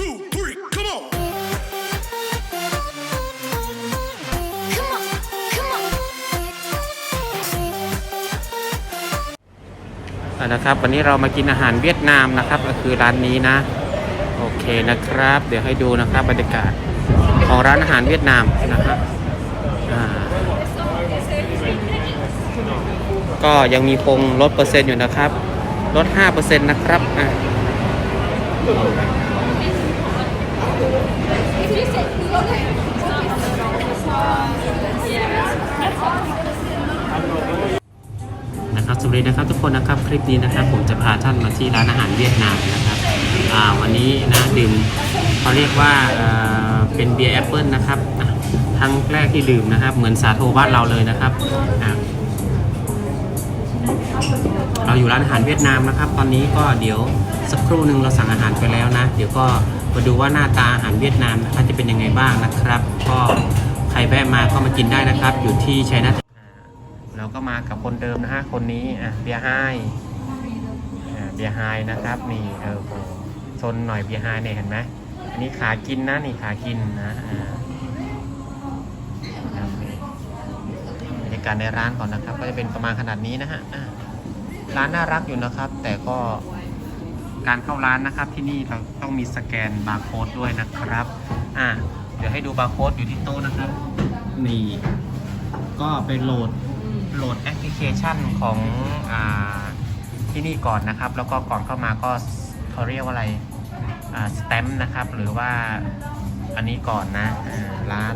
two, three, come on. Come on, come on. อะนะครับ วันนี้เรามากินอาหารเวียดนามนะครับ ก็คือร้านนี้นะ โอเคนะครับ เดี๋ยวให้ดูนะครับบรรยากาศของร้านอาหารเวียดนามนะครับอ่าก็ยังมีคงลดเปอร์เซ็นต์อยู่นะครับ ลด 5%นะครับอะ นะครับสวัสดีนะครับทุกคนนะครับคลิปนี้นะครับ ผมจะพาท่านมาที่ร้านอาหารเวียดนามนะครับอ่าวันนี้นะดื่มเขาเรียกว่าเป็นเบียร์แอปเปิลนะครับครั้งแรกที่ดื่มนะครับ เหมือนสาโทบ้านเราเลยนะครับ เราอยู่ร้านอาหารเวียดนามนะครับ ตอนนี้ก็เดี๋ยวสักครู่หนึ่งเราสั่งอาหารไปแล้วนะ เดี๋ยวก็มาดูว่าหน้าตาอาหารเวียดนามนะครับจะเป็นยังไงบ้างนะครับ ก็ใครแวะมาก็มากินได้นะครับ อยู่ที่ชัยนาทเราก็มากับคนเดิมนะฮะคนนี้อะเบียร์ไฮเบียร์ไฮนะครับนี่เออโซนหน่อยเบียร์ไฮเนี่ยเห็นไหมอันนี้ขากินนะนี่ขากินนะอ่าครับนี่บรรยา กาศในร้านก่อนนะครับ ก็จะเป็นประมาณขนาดนี้นะฮะร้านน่ารักอยู่นะครับ แต่ก็การเข้าร้านนะครับที่นี่เราต้องมีสแกนบาร์โค้ดด้วยนะครับ อ่าเดี๋ยวให้ดูบาร์โค้ดอยู่ที่โต๊ะนะครับ นี่ ก็ไปโหลดโหลดแอปพลิเคชันของอ่าที่นี่ก่อนนะครับ แล้วก็ก่อนเข้ามาก็เขาเรียกว่าอะไรอ่าสแตมป์นะครับ หรือว่าอันนี้ก่อนนะร้าน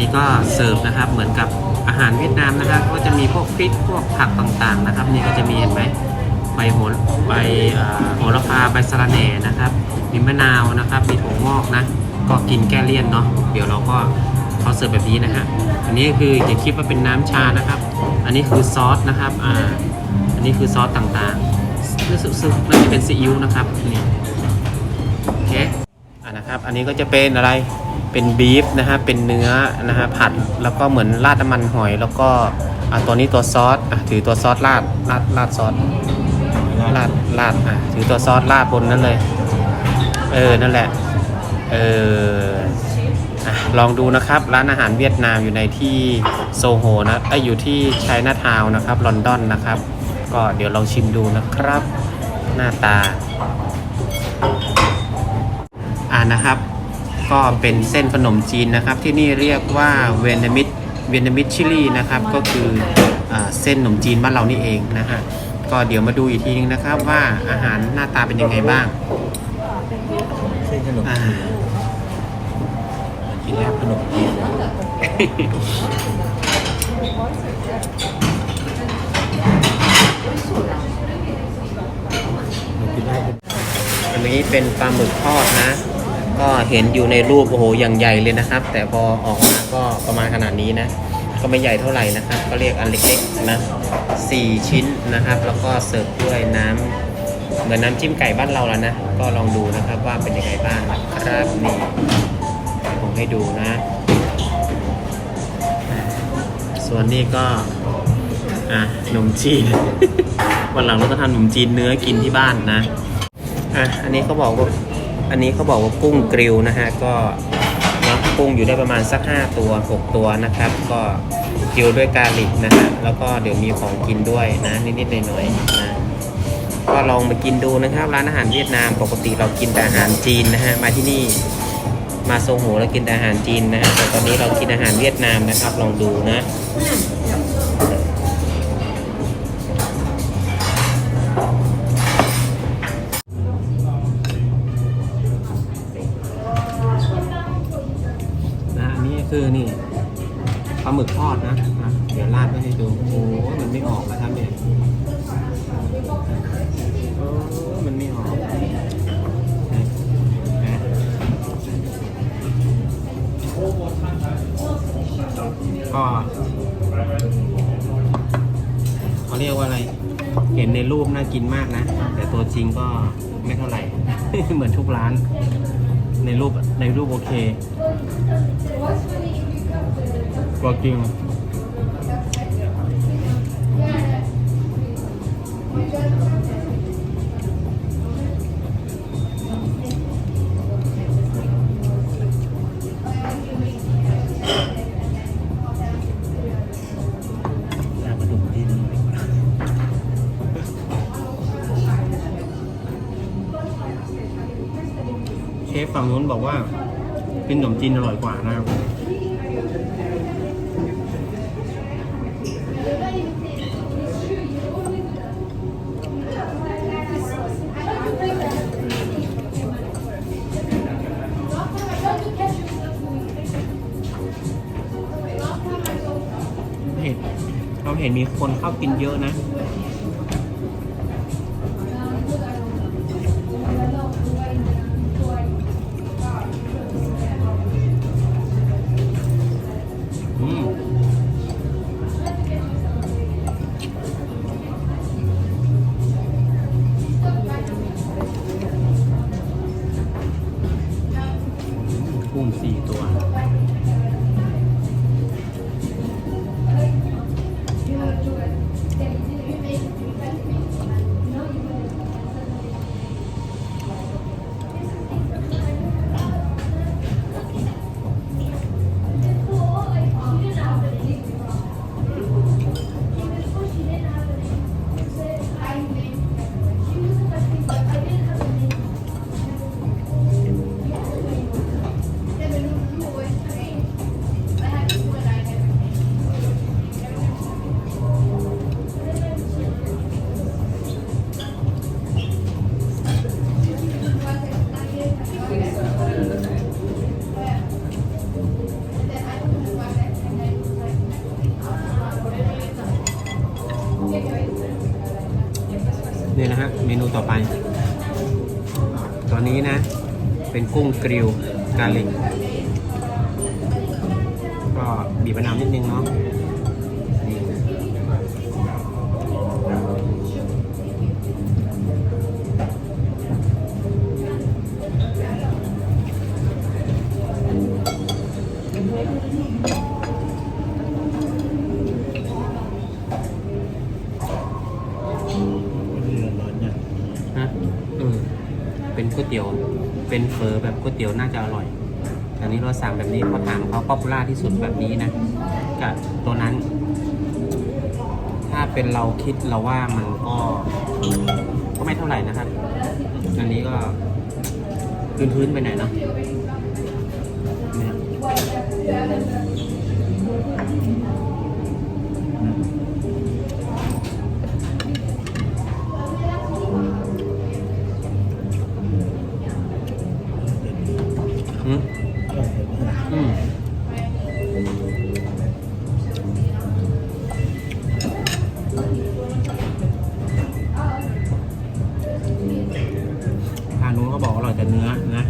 นี้ก็เสิร์ฟนะครับ เหมือนกับอาหารเวียดนามนะครับก็จะมีพวกพริกพวกผักต่างๆนะครับ นี่ก็จะมีเห็นไหมใบโหระใบโหระพาใบสะระแหน่นะครับมีมะนาวนะครับมีถั่วงอกนะ ก็กินแก้เลี่ยนเนาะเดี๋ยวเราก็เขาเสิร์ฟแบบนี้นะฮะอันนี้คืออย่าคิดว่าเป็นน้ำชานะครับ อันนี้คือซอสนะครับอ่าอันนี้คือซอสต่างๆรู้สึกสึกน่าจะเป็นซีอิ๊วนะครับนี่โอเคอ่านะครับ อันนี้ก็จะเป็นอะไร เป็นบีฟนะฮะเป็นเนื้อนะฮะผัดแล้วก็เหมือนราดน้ำมันหอย แล้วก็อ่าตัวนี้ตัวซอสอะถือตัวซอสราดราดราดซอสราดราดอะถือตัวซอสราดบนนั้นเลย เออนั่นแหละเอออะลองดูนะครับร้านอาหารเวียดนามอยู่ในที่โซโหนะไอยอยู่ที่ไชน่าทาวน์นะครับลอนดอนนะครับ ก็เดี๋ยวลองชิมดูนะครับ หน้าตาอ่านะครับ ก็เป็นเส้นขนมจีนนะครับ ที่นี่เรียกว่าเวียนนามิดเวียนนามิดชิลีนะครับก็คืออาเส้นขนมจีนบ้านเรานี่เองนะฮะก็เดี๋ยวมาดูอีกทีนึงนะครับว่าอาหารหน้าตาเป็นยังไงบ้างเส้นขนมอ่าจีนกินแล้วขนมจีนขนมกินได้อันนี้เป็นปลาหมึกทอดนะ ก็เห็นอยู่ในรูปโอ้โหอย่างใหญ่เลยนะครับ แต่พอออกมาก็ประมาณขนาดนี้นะ ก็ไม่ใหญ่เท่าไหร่นะครับ ก็เรียกอันเล็กๆนะสี่ชิ้นนะครับ แล้วก็เสิร์ฟด้วยน้ำเหมือนน้ำจิ้มไก่บ้านเราแล้วนะ ก็ลองดูนะครับว่าเป็นยังไงบ้างนะครับนี่ผมให้ดูนะ ส่วนนี้ก็อะนมจีน วันหลังเราก็ทำขนมจีนเนื้อกินที่บ้านนะอะอันนี้เขาบอกว่า อันนี้เขาบอกว่ากุ้งกริลนะฮะก็นะกุ้งอยู่ได้ประมาณสัก 5 ตัว 6 ตัวนะครับ ก็กริลด้วยกาลิกนะฮะแล้วก็เดี๋ยวมีของกินด้วยนะนิดๆหน่อยๆนะก็ลองมากินดูนะครับ ร้านอาหารเวียดนามปกติเรากินแต่อาหารจีนนะฮะมาที่นี่มาโซโหเรากินแต่อาหารจีนนะฮะแต่ตอนนี้เรากินอาหารเวียดนามนะครับ ลองดูนะ คือนี่ปลาหมึกทอดนะเดี๋ยวราดไว้ให้ดูโอ้มันไม่ออกนะครับเนี่ยมันไม่ออกนะนะก็เขาเรียกว่าอะไร เห็นในรูปน่ากินมากนะ แต่ตัวจริงก็ไม่เท่าไหร่ เหมือนทุกร้าน ในรูปในรูปโอเคตัวจริง ฟฝั่งนู้นบอกว่ากินขนมจีนอร่อยกว่านะครับเห็นเราเห็นมีคนเข้ากินเยอะนะ กุ้งกริลกาลิกก็บีบมะนาวนิดนึงเนาะนี่ฮะเออเป็นก๋วยเตี๋ยว เป็นเฟอแบบก๋วยเตี๋ยวน่าจะอร่อยอันนี้เราสั่งแบบนี้เขาถามเขาป๊อปปูล่าที่สุดแบบนี้นะกับตัวนั้น ถ้าเป็นเราคิดเราว่ามันก็ก็ไม่เท่าไหร่นะครับ อันนี้ก็พื้นๆไปหน่อยเนาะนี่ย อืมทางนู้นเขาบอกอร่อยแต่เนื้อนะ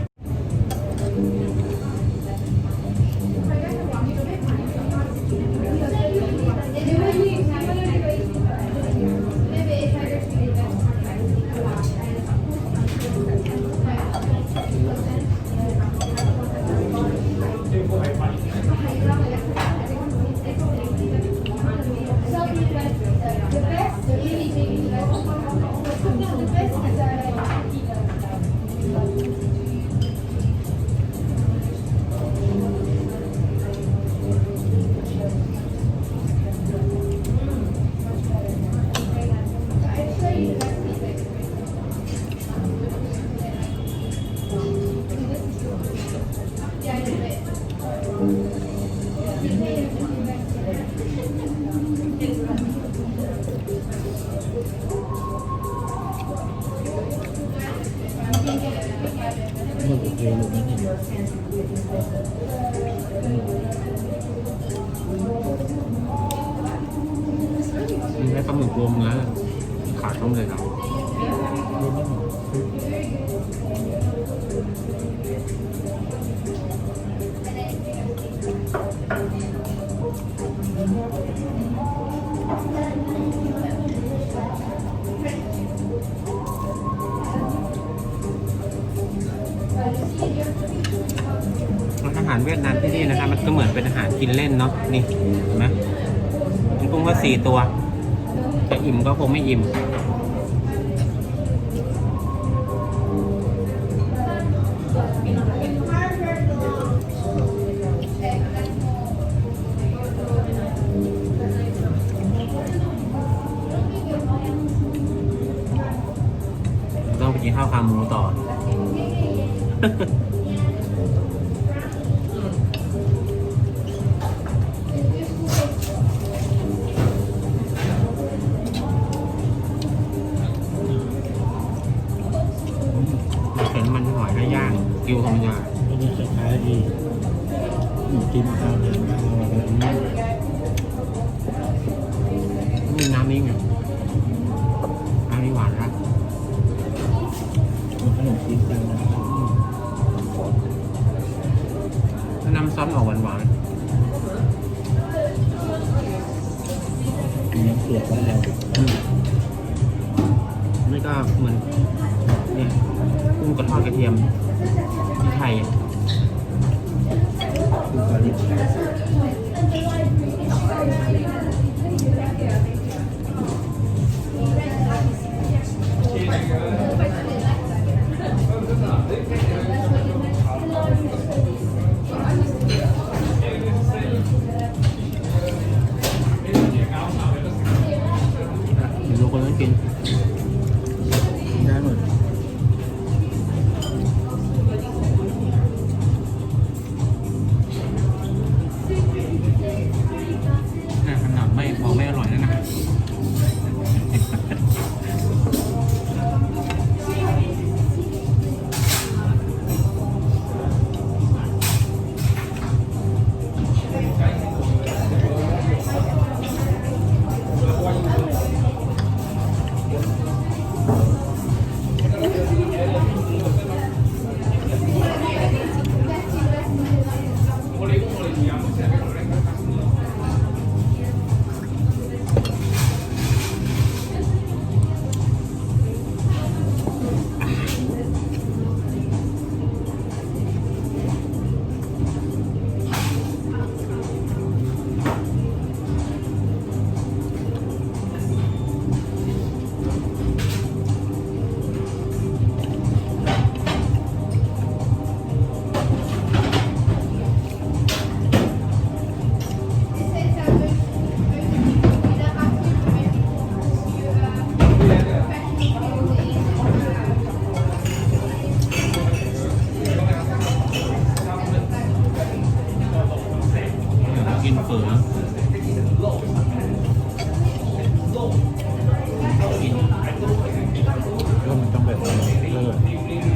ให้ปลาหมึกรวมเนื้อขาดต้องเลยครับอาหารเวียดนามที่นี่นะครับมันก็เหมือนเป็นอาหารกินเล่นเนาะนี่เห็นไหมมันกุ้งก็สี่ตัว จะอิ่มก็คงไม่อิ่ม หอยให้ย่างกิวธรรมดามันจะคล้ายๆที่หมูจิ้มข้าวเนี่ยข้าวอะไรนี้มีน้ำนิ่งอะน้ำนี่หวานนะมันขนมจีนจานนะน้ำซอสออกหวานหวานอันนี้เสียบไว้แล้วๆอืมนี่ก็เหมือนเนี่ย กระทอดกระเทียมพริกไทยเดี๋ยวลูคนต้องกิน กินเฝอกินก็มันต้องแบบนี้เลิศทายหม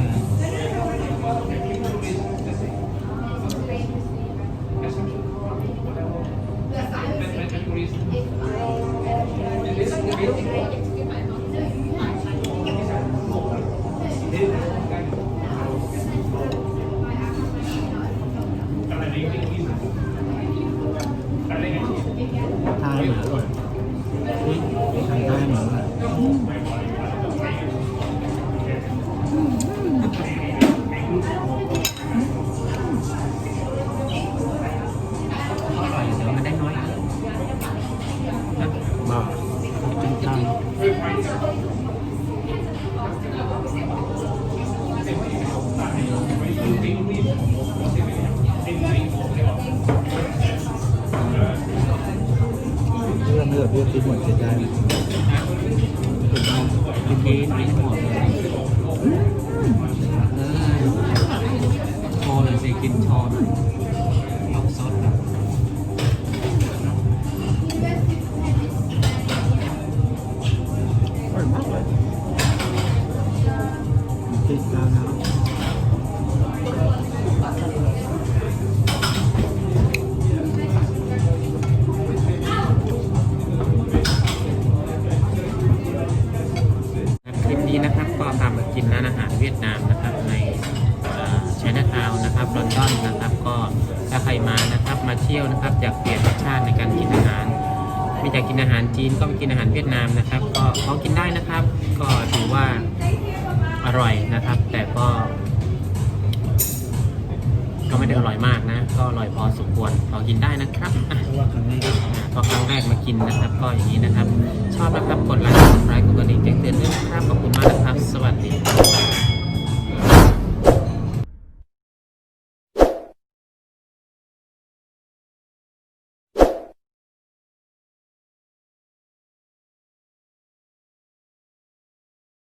อร่อยทำได้เหมือนกัน ลืะครับ แต่ก็ ก็ไม่ได้อร่อยมากนะ ก็อร่อยพอสมควรพอกินได้นะครับพอครั้งแรกมากินนะครับ ก็อย่างนี้นะครับ ชอบนะครับกดไลค์กดไลค์กดกระดิ่งแจ้งเตือนด้วยนะครับขอบคุณมากนะครับ สวัสดี